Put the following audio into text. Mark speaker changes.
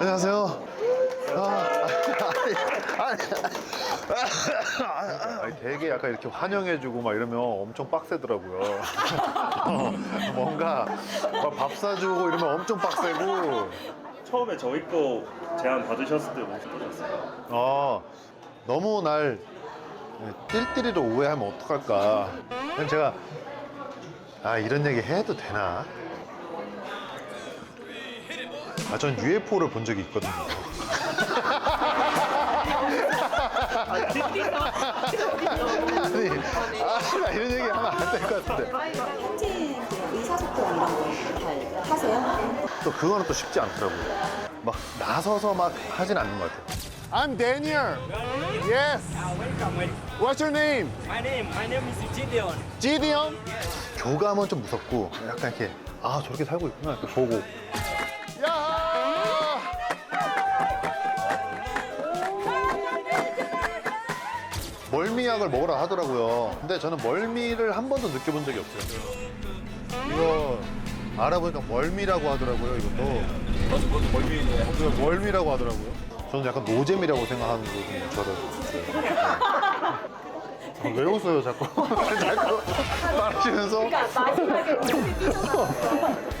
Speaker 1: 안녕하세요. 아, 아니, 아니, 아니, 되게 약간 이렇게 환영해주고 막 이러면 엄청 빡세더라고요. 어, 뭔가 막밥 사주고 이러면 엄청 빡세고.
Speaker 2: 처음에 저희 거 제안 받으셨을 때 어떠셨어요?
Speaker 1: 어, 너무 날 띨띨이로 오해하면 어떡할까. 그럼 제가, 아, 이런 얘기 해도 되나? 아, 전 UFO를 본 적이 있거든요. 아니, 아, 나 이런 얘기 하면 안 될 것 같은데.
Speaker 3: 의사소통 이런 거잘 하세요?
Speaker 1: 또 그거는 또 쉽지 않더라고요. 막 나서서 막 하진 않는 것 같아요. I'm Daniel. Yes.
Speaker 4: Welcome, welcome.
Speaker 1: What's your name?
Speaker 4: My name, my name is Gideon.
Speaker 1: 지디언? 교감은 좀 무섭고 약간 이렇게 아 저렇게 살고 있구나 이렇게 보고 멀미약을 먹으라 하더라고요. 근데 저는 멀미를 한 번도 느껴본 적이 없어요. 이거 알아보니까 멀미라고 하더라고요. 이것도. 멀미. 멀미라고 하더라고요. 저는 약간 노잼이라고 생각하는 거거든요. 저를. 아, 왜 웃어요 자꾸? 말하시면서
Speaker 3: 마지막에 웃음이 삐져나왔어요.